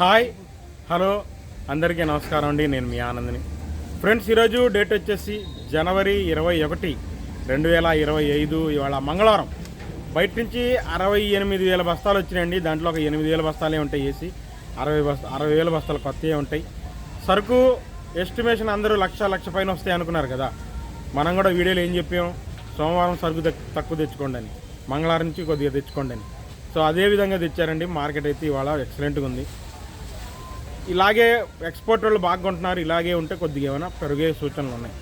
Hi hello అందరికీ నమస్కారం అండి. నేను మీ ఆనందని. ఫ్రెండ్స్ ఈరోజు డేట్ వచ్చేసి జనవరి ఇరవై ఒకటి రెండు వేల ఇరవై ఐదు ఇవాళ మంగళవారం. బయట నుంచి అరవై ఎనిమిది వేల బస్తాలు వచ్చినాయండి. దాంట్లో ఒక ఎనిమిది వేల బస్తాలే ఉంటాయి వేసి అరవై బస్తా అరవై వేల బస్తాలు కొత్తవే ఉంటాయి. సరుకు ఎస్టిమేషన్ అందరూ లక్ష లక్ష పైన వస్తాయి అనుకున్నారు కదా. మనం కూడా వీడియోలో ఏం చెప్పాం? సోమవారం సరుకు తక్- తక్కువ తెచ్చుకోండి అని. మంగళవారం నుంచి కొద్దిగా తెచ్చుకోండి అని. సో అదే విధంగా తెచ్చారండి. మార్కెట్ అయితే ఇవాళ ఎక్సలెంట్గా ఉంది. ఇలాగే ఎక్స్పోర్ట్ వాళ్ళు బాగా కొంటున్నారు ఇలాగే ఉంటే కొద్దిగా ఏమైనా పెరిగే సూచనలు ఉన్నాయి.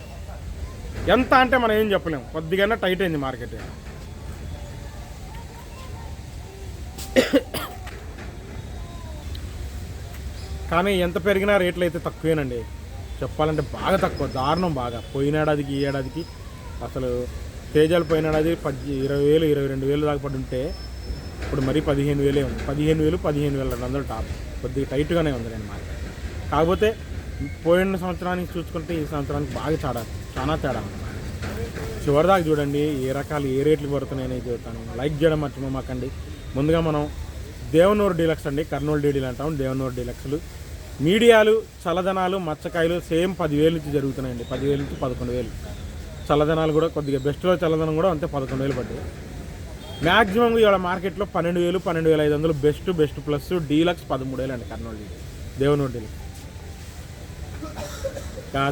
ఎంత అంటే మనం ఏం చెప్పలేం. కొద్దిగా టైట్ అయింది మార్కెట్. కానీ ఎంత పెరిగినా రేట్లు అయితే తక్కువేనండి. చెప్పాలంటే బాగా తక్కువ దారుణం బాగా. పోయిన ఏడాదికి ఈ ఏడాదికి అసలు తేజాలు పోయిన ఏడాది పది ఇరవై వేలు ఇరవై రెండు వేలు దాకా పడి ఉంటే ఇప్పుడు మరీ పదిహేను వేలే ఉంది. పదిహేను వేలు పదిహేను వేల రెండు వందలు టాప్. కొద్దిగా టైట్గానే ఉంది నేను మార్కెట్ కాకపోతే పోయిన సంవత్సరానికి చూసుకుంటే ఈ సంవత్సరానికి బాగా తేడా చాలా తేడా చివరిదాకా చూడండి ఏ రకాలు ఏ రేట్లు పడుతున్నాయని చెబుతాను లైక్ చేయడం మర్చిపోమాకండి. ముందుగా మనం దేవనూరు డీలక్స్ అండి కర్నూలు డీడీలు అంటాం దేవనూరు డీలక్స్లు. మీడియాలు చల్లదనాలు మచ్చకాయలు సేమ్ పదివేలు నుంచి జరుగుతున్నాయండి. పదివేలు నుంచి పదకొండు వేలు. చల్లదనాలు కూడా కొద్దిగా బెస్ట్లో చల్లదనం కూడా అంతే పదకొండు వేలు పడ్డాయి. మ్యాక్సిమం ఇవాళ మార్కెట్లో పన్నెండు వేలు పన్నెండు వేల ఐదు వందలు బెస్ట్ బెస్ట్ ప్లస్ డీలక్స్ పదమూడు వేలు అండి కర్నూలు డీలక్స్. దేవనూరు డీలక్స్.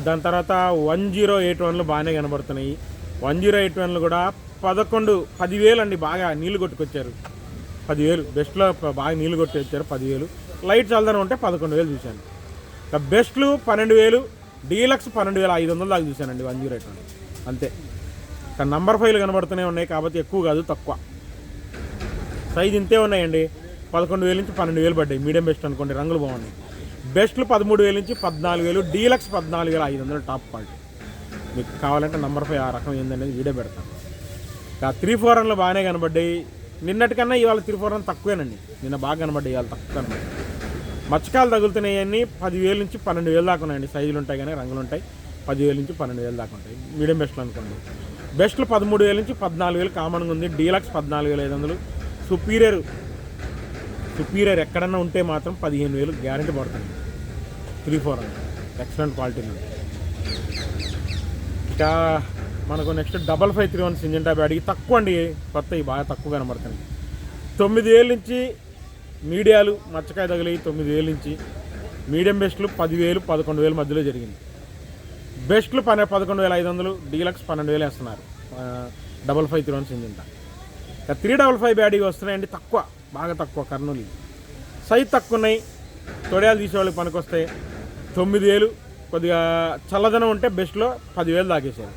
దాని తర్వాత వన్ జీరో ఎయిట్ వన్లు బాగానే కనబడుతున్నాయి. వన్ జీరో ఎయిట్ వన్లు కూడా పదకొండు పదివేలు అండి బాగా నీళ్ళు కొట్టుకొచ్చారు. పదివేలు బెస్ట్లో బాగా నీళ్ళు కొట్టి వచ్చారు పదివేలు. లైట్ చల్దనం ఉంటే పదకొండు వేలు చూశాను. ఇక బెస్ట్లు పన్నెండు వేలు డీలక్స్ పన్నెండు వేల ఐదు వందలు దాకా చూశానండి వన్ జీరో ఎయిట్ వన్. అంతే. ఇక నంబర్ ఫైవ్లు కనబడుతూనే ఉన్నాయి కాబట్టి ఎక్కువ కాదు తక్కువ. సైజ్ ఇంతే ఉన్నాయండి. పదకొండు వేలు నుంచి పన్నెండు వేలు పడ్డాయి. మీడియం బెస్ట్ అనుకోండి రంగులు బాగున్నాయి. బెస్ట్లు పదమూడు వేలు నుంచి పద్నాలుగు వేలు డీలక్స్ పద్నాలుగు వేల ఐదు వందలు టాప్ క్వాలిటీ. మీకు కావాలంటే నంబర్ ఫైవ్ ఆ రకం ఏందనేది వీడియో పెడతాను. ఆ త్రీ ఫోర్ వన్లు బాగానే కనబడ్డాయి. నిన్నటికన్నా ఇవాళ త్రీ ఫోర్ వన్ తక్కువేనండి. నిన్న బాగా కనబడ్డాయి ఇవాళ తక్కువ కనబడ్డాయి. మచ్చకాయలు తగులుతున్నాయన్నీ పదివేలు నుంచి పన్నెండు వేలు దాకా ఉన్నాయండి. సైజులు ఉంటాయి కానీ రంగులు ఉంటాయి. పదివేలు నుంచి పన్నెండు వేలు దాకా ఉంటాయి. మీడియం బెస్ట్లు అనుకోండి. బెస్ట్లు పదమూడు వేలు నుంచి పద్నాలుగు వేలు కామన్గా ఉంది. డీలక్స్ పద్నాలుగు వేల ఐదు వందలు. సుపీరియర్. సుపీరియర్ ఎక్కడన్నా ఉంటే మాత్రం పదిహేను వేలు గ్యారంటీ పడుతుంది. త్రీ ఫోర్ ఎక్సలెంట్ క్వాలిటీ ఇంకా మనకు next double five three one Syngenta అడిగి తక్కువ అండి. కొత్తవి బాగా తక్కువ కనబడుతున్నాయి. తొమ్మిది వేల నుంచి మీడియాలు మచ్చకాయ తగిలి తొమ్మిది వేల నుంచి మీడియం బెస్ట్లు పదివేలు పదకొండు వేలు మధ్యలో జరిగింది. బెస్ట్లు పన్నె పదకొండు వేల ఐదు వందలు డీలక్స్ పన్నెండు వేలు వేస్తున్నారు. Double five three one Syngenta three double five Byadgi వస్తున్నాయండి. తక్కువ బాగా తక్కువ కర్నూలు. సైజ్ తక్కువ ఉన్నాయి. తొడయాలు తీసేవాళ్ళకి పనికొస్తాయి. తొమ్మిది వేలు కొద్దిగా చల్లదనం ఉంటే బెస్ట్లో పదివేలు దాకేసారు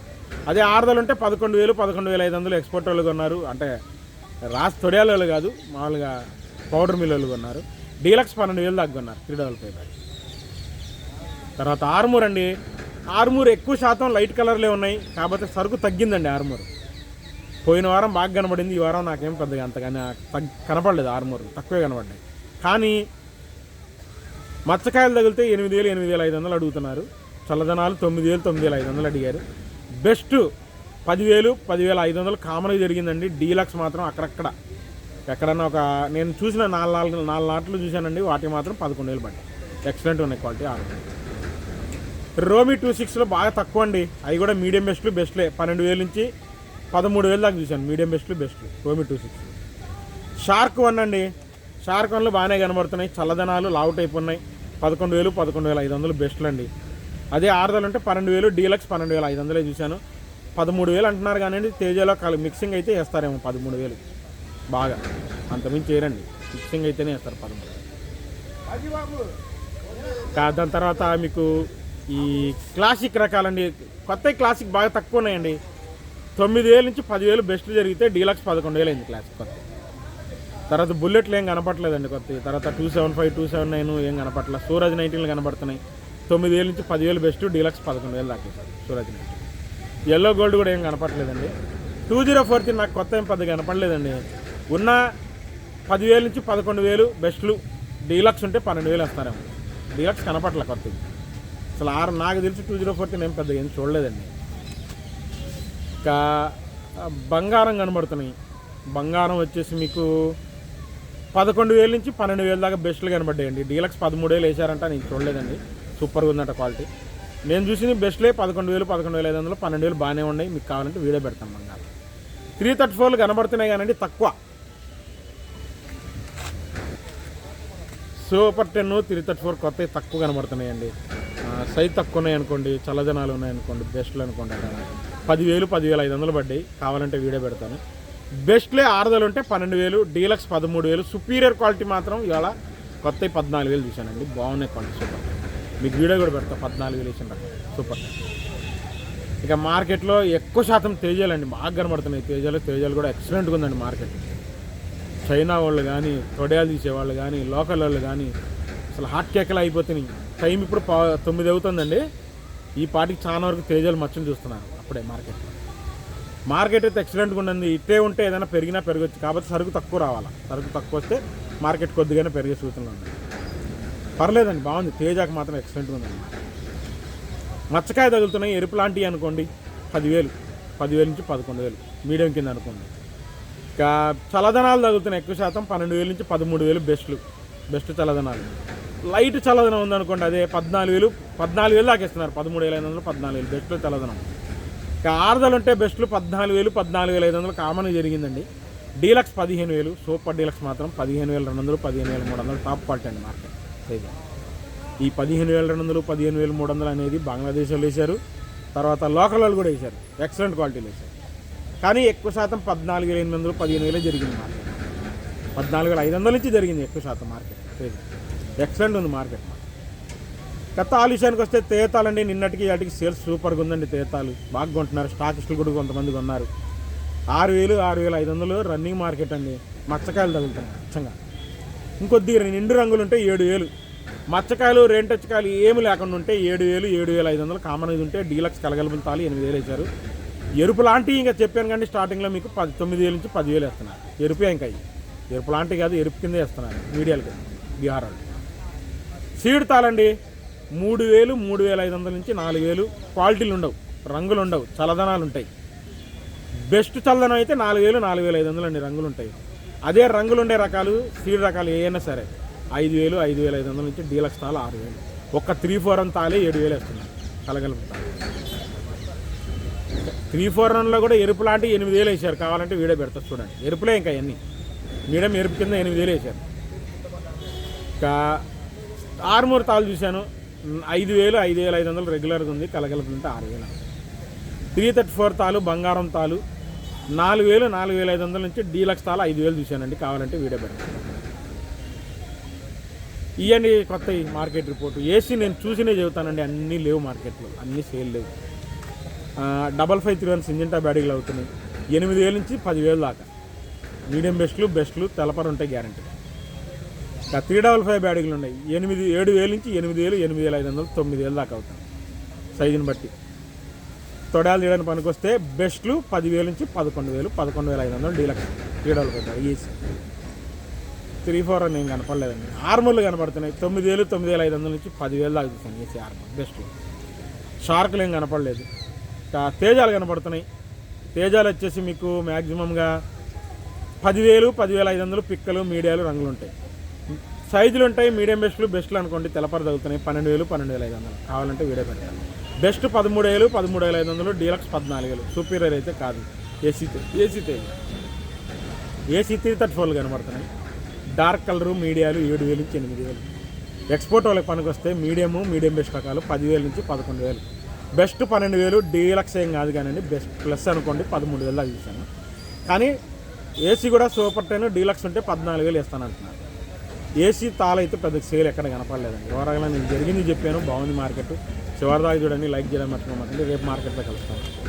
అదే ఆరుదలు ఉంటే పదకొండు వేలు పదకొండు వేల ఐదు వందలు ఎక్స్పోర్ట్ వాళ్ళు కొన్నారు. అంటే రాసి తొడయాల వాళ్ళు కాదు మామూలుగా పౌడర్ మిల్ వాళ్ళు కొన్నారు. డీలక్స్ పన్నెండు వేలు దాకా కొన్నారు త్రీ డబల్ ఫైవ్ బ్యాడీ. తర్వాత ఆర్మూర్ అండి. ఆర్మూర్ ఎక్కువ శాతం లైట్ కలర్లే ఉన్నాయి. కాకపోతే సరుకు తగ్గిందండి ఆర్మూర్. పోయిన వారం బాగా కనబడింది ఈ వారం నాకేం పెద్దగా అంతగానే కనపడలేదు ఆర్మూర్ తక్కువే కనపడ్డాయి కానీ మచ్చకాయలు తగిలితే ఎనిమిది వేలు ఎనిమిది వేల ఐదు వందలు అడుగుతున్నారు. చల్లదనాలు తొమ్మిది వేలు తొమ్మిది వేల ఐదు వందలు అడిగారు. బెస్ట్ పదివేలు పదివేల ఐదు వందలు కామన్గా జరిగిందండి. డీలక్స్ మాత్రం అక్కడక్కడ. ఎక్కడన్నా ఒక నేను చూసిన నాలుగు నాలుగు నాలుగు నాట్లు చూశానండి. వాటికి మాత్రం పదకొండు వేలు పడ్డాయి. ఎక్సలెంట్ ఉన్నాయి క్వాలిటీ ఆరు రోమి టూ సిక్స్లో బాగా తక్కువ అండి అవి కూడా మీడియం బెస్ట్లు బెస్ట్లే పన్నెండు వేలు నుంచి పదమూడు వేలు దాకా చూశాను. మీడియం బెస్ట్లు బెస్ట్ రోమి టూ సిక్స్ షార్క్ వన్ అండి. షార్క్ వన్లు బాగానే కనబడుతున్నాయి. చల్లదనాలు లావు టైప్ ఉన్నాయి పదకొండు వేలు పదకొండు వేల ఐదు వందలు బెస్ట్లు అండి. అదే ఆరుదలు అంటే పన్నెండు వేలు డీలక్స్ పన్నెండు వేల ఐదు వందలే చూశాను. పదమూడు వేలు అంటున్నారు కానీ తేజలో కలి మిక్సింగ్ అయితే వేస్తారేమో పదమూడు వేలు. బాగా. అంతమించి చేయరండి. మిక్సింగ్ అయితేనే వేస్తారు పదమూడు కా- దాని తర్వాత మీకు ఈ క్లాసిక్ రకాలండి. కొత్త క్లాసిక్ బాగా తక్కువ ఉన్నాయండి. తొమ్మిది వేల నుంచి పదివేలు బెస్ట్ జరిగితే డీలక్స్ పదకొండు వేలు అయింది క్లాసిక్ కొత్త. తర్వాత బుల్లెట్లు ఏం కనపట్లేదండి కొత్త. తర్వాత two seven five two seven nine ఏం కనపట్లేదు సూరజ్ నైన్టీన్లు కనపడుతున్నాయి. తొమ్మిది వేల నుంచి పదివేలు బెస్ట్ డీలక్స్ పదకొండు వేలు దాకేసారు సూరజ్ నైన్టీన్. ఎల్లో గోల్డ్ కూడా ఏం కనపట్లేదండి టూ జీరో ఫోర్ త్రీ నాకు కొత్త ఏం పెద్దగా కనపడలేదండి. ఉన్న పదివేల నుంచి పదకొండు వేలు బెస్ట్లు డీలక్స్ ఉంటే పన్నెండు వేలు వస్తారేమో. డీలక్స్ కనపట్లే కొత్తది. అసలు ఆరు నాకు తెలిసి టూ జీరో ఫోర్ త్రీ ఏం పెద్దగా ఏం చూడలేదండి. ఇంకా బంగారం కనబడుతున్నాయి. బంగారం వచ్చేసి మీకు పదకొండు వేల నుంచి పన్నెండు వేల దాకా బెస్ట్లు కనబడ్డాయండి. డీలక్స్ పదమూడు వేలు వేసారంట నేను చూడలేదండి. సూపర్గా ఉందంట క్వాలిటీ. నేను చూసింది బెస్ట్లే పదకొండు వేలు పదకొండు వేల ఐదు వందలు పన్నెండు వేలు బాగానే ఉన్నాయి. మీకు కావాలంటే వీడియో పెడతాం బంగారం. త్రీ థర్టీ ఫోర్లు కనబడుతున్నాయి కానీ తక్కువ. Super ten three thirty four కొత్త తక్కువ కనబడుతున్నాయండి. సైజ్ తక్కువ ఉన్నాయి అనుకోండి చల్లదనాలు ఉన్నాయి అనుకోండి బెస్ట్లు అనుకోండి. అక్కడ పదివేలు పదివేలు ఐదు వందలు పడ్డాయి. కావాలంటే వీడియో పెడతాను. బెస్ట్లే ఆరుదలు ఉంటే పన్నెండు వేలు డీలక్స్ పదమూడు వేలు. సుపీరియర్ క్వాలిటీ మాత్రం ఇవాళ కొత్త పద్నాలుగు వేలు చూశానండి. బాగున్నాయి క్వాలిటీ సూపర్. మీకు వీడియో కూడా పెడతా పద్నాలుగు వేలు ఇచ్చిన సూపర్. ఇక మార్కెట్లో ఎక్కువ శాతం తేజాలండి బాగా కనబడుతున్నాయి. తేజాలు తేజాలు కూడా ఎక్సలెంట్గా ఉందండి మార్కెట్. చైనా వాళ్ళు కానీ తొడయాలు తీసేవాళ్ళు కానీ లోకల్ వాళ్ళు కానీ అసలు హాట్ కేకలు అయిపోతున్నాయి. టైం ఇప్పుడు పా తొమ్మిది అవుతుందండి. ఈ పాటికి చాలా వరకు తేజాలు మచ్చలు చూస్తున్నారు. ఇప్పుడే మార్కెట్ మార్కెట్ అయితే ఎక్సలెంట్గా ఉండింది ఇట్టే ఉంటే ఏదైనా పెరిగినా పెరగచ్చు. కాబట్టి సరుకు తక్కువ రావాలా? సరుకు తక్కువ వస్తే మార్కెట్ కొద్దిగానే పెరిగే సూచనలు ఉన్నాయి. పర్లేదండి బాగుంది. తేజాకి మాత్రం ఎక్సలెంట్గా ఉందండి. మచ్చకాయ తగులుతున్నాయి. ఎరుపు లాంటివి అనుకోండి. పదివేలు. పదివేలు నుంచి పదకొండు వేలు. మీడియం కింద అనుకోండి. ఇంకా చల్లదనాలు తగులుతున్నాయి ఎక్కువ శాతం. పన్నెండు వేలు నుంచి పదమూడు వేలు బెస్ట్లు. బెస్ట్ చల్లదనాలు. లైట్ చల్లదనం ఉందనుకోండి అదే పద్నాలుగు వేలు పద్నాలుగు వేలు దాకా ఇస్తున్నారు. పదమూడు వేల ఐదు వందలు పద్నాలుగు వేలు. బెస్ట్లో చల్లదనం. ఆరుదలు ఉంటే బెస్ట్లు పద్నాలుగు వేలు పద్నాలుగు వేల ఐదు వందలు కామన్ జరిగిందండి. డీలక్స్ పదిహేను వేలు సూపర్ డీలక్స్ మాత్రం పదిహేను వేల రెండు వందలు పదిహేను వేల మూడు వందలు టాప్ క్వాలిటీ అండి మార్కెట్ సైజ్. ఈ పదిహేను వేల రెండు వందలు పదిహేను వేల మూడు వందలు అనేది బంగ్లాదేశ్ వాళ్ళు వేశారు. తర్వాత లోకల్ వాళ్ళు కూడా వేశారు. ఎక్సలెంట్ క్వాలిటీలు వేశారు. కానీ ఎక్కువ శాతం పద్నాలుగు వేల ఎనిమిది వందలు పదిహేను వేలే జరిగింది మార్కెట్ పద్నాలుగు వేల ఐదు వందల నుంచి జరిగింది ఎక్కువ శాతం మార్కెట్ సైజ్. ఎక్సలెంట్ ఉంది మార్కెట్ గత ఆలస్యానికి వస్తే తేతాలండి. నిన్నటికి వాటికి సేల్స్ సూపర్గా ఉందండి తేతాలు. బాగా కొంటున్నారు. స్టాకిస్టులు కూడా కొంతమంది కొన్నారు. ఆరు వేలు ఆరు వేల ఐదు వందలు రన్నింగ్ మార్కెట్ అండి. మచ్చకాయలు తగులుతాయి అచ్చంగా. ఇంకొద్దిగా నిండు రంగులు ఉంటే ఏడు వేలు. మచ్చకాయలు రెంటచ్చకాయలు ఏమి లేకుండా ఉంటే ఏడు వేలు ఏడు వేల ఐదు వందలు. కామన్ ఇది ఉంటే డీలక్స్ కలగలుపులు తాలు ఎనిమిది వేలు వేశారు ఎరుపు లాంటివి ఇంకా చెప్పాను కానీ స్టార్టింగ్లో మీకు పది తొమ్మిది వేల నుంచి పదివేలు వేస్తున్నారు. ఎరుపు ఇంకా ఎరుపు లాంటివి కాదు ఎరుపు కింద వేస్తున్నారు. మీడియాలకి బీహార్ వాళ్ళు సీడ్ తాళండి మూడు వేలు మూడు వేల ఐదు వందల నుంచి నాలుగు వేలు క్వాలిటీలు ఉండవు రంగులు ఉండవు చల్లదనాలు ఉంటాయి. బెస్ట్ చల్లదనం అయితే నాలుగు వేలు నాలుగు వేల ఐదు వందలు అండి రంగులు ఉంటాయి. అదే రంగులు ఉండే రకాలు సీడ్ రకాలు ఏమైనా సరే ఐదు వేలు ఐదు వేల ఐదు వందల నుంచి డీలక్స్ తాలు ఆరు వేలు ఒక్క త్రీ ఫోర్ రన్ తాలే ఏడు వేలు వేస్తుంది కలగలుపు త్రీ ఫోర్ రన్లో కూడా ఎరుపు లాంటి ఎనిమిది వేలు వేసారు కావాలంటే వీడియో పెడతారు చూడండి. ఎరుపులే ఇంకా అన్నీ మీడియం ఎరుపు కింద ఎనిమిది వేలు వేశారు. ఇంకా ఆరుమూరు తాళ్ళు చూశాను ఐదు వేలు ఐదు వేల ఐదు వందలు రెగ్యులర్గా ఉంది కలగలుపుంటే ఆరు వేలు. త్రీ థర్టీ ఫోర్ తాలు బంగారం తాలు నాలుగు వేలు నాలుగు వేల ఐదు వందల నుంచి డీలక్స్ తాలు ఐదు వేలు చూశానండి కావాలంటే వీడియో పెట్టండి ఇవన్నీ కొత్త మార్కెట్ రిపోర్ట్. ఏసీ నేను చూసినే చెబుతానండి అన్నీ లేవు మార్కెట్లో అన్నీ సేల్ లేవు. Double five three one Syngenta బ్యాడీలు అవుతున్నాయి ఎనిమిది వేల నుంచి పదివేలు దాకా. మీడియం బెస్ట్లు బెస్ట్లు తెలపరు ఉంటాయి గ్యారంటీ. త్రీ డబల్ ఫైవ్ బ్యాటింగ్లు ఉన్నాయి. ఎనిమిది ఏడు వేలు నుంచి ఎనిమిది వేలు ఎనిమిది వేల ఐదు వందలు తొమ్మిది వేలు దాకా అవుతాయి. సైజుని బట్టి. తొడాలు తీయడానికి పనికొస్తే బెస్ట్లు పదివేల నుంచి పదకొండు వేలు పదకొండు వేల ఐదు వందలు deluxe. Three double five EC three four అని ఏం కనపడలేదండి. ఆర్మూర్లు కనపడుతున్నాయి. తొమ్మిది వేలు తొమ్మిది వేల ఐదు వందల నుంచి పదివేలు దాకా చూసాను ఏసీ ఆర్మూర్ బెస్ట్లు. షార్కులు ఏం కనపడలేదు. ఇంకా తేజాలు కనపడుతున్నాయి. తేజాలు వచ్చేసి మీకు మ్యాక్సిమంగా పదివేలు పదివేల ఐదు వందలు పిక్కలు మీడియాలు రంగులు ఉంటాయి. సైజులు ఉంటాయి మీడియం బెస్ట్లు బెస్ట్లు అనుకోండి తెలపర తగ్గుతున్నాయి పన్నెండు వేలు పన్నెండు వేల ఐదు వందలు. కావాలంటే వీడియో పెట్టాలి బెస్ట్ పదమూడు వేలు పదమూడు వేల ఐదు వందలు డీలక్స్ పద్నాలుగు వేలు సూపీరియర్ అయితే కాదు. AC AC Tej AC three thirty ఫోర్లు కనబడుతున్నాయి. డార్క్ కలరు మీడియాలు ఏడు వేలు నుంచి ఎనిమిది వేలు. ఎక్స్పోర్ట్ వాళ్ళకి పనికి వస్తే మీడియము మీడియం బెస్ట్ రకాలు పదివేలు నుంచి పదకొండు వేలు. బెస్ట్ పన్నెండు వేలు డీలక్స్ ఏం కాదు కానీ బెస్ట్ ప్లస్ అనుకోండి పదమూడు వేలు దాకా చూశాను కానీ ఏసీ కూడా సూపర్ టెన్ డీలక్స్ ఉంటే పద్నాలుగు వేలు ఇస్తాను అంటున్నారు. ఏసీ తాళైతే పెద్ద సేల్ ఎక్కడ కనపడలేదండి. ఓవరాల్గా నేను జరిగింది చెప్పాను బాగుంది మార్కెట్ చివరిదాకా చూడండి లైక్ చేయడం మర్చిపోమంటే రేపు మార్కెట్లో కలుస్తాను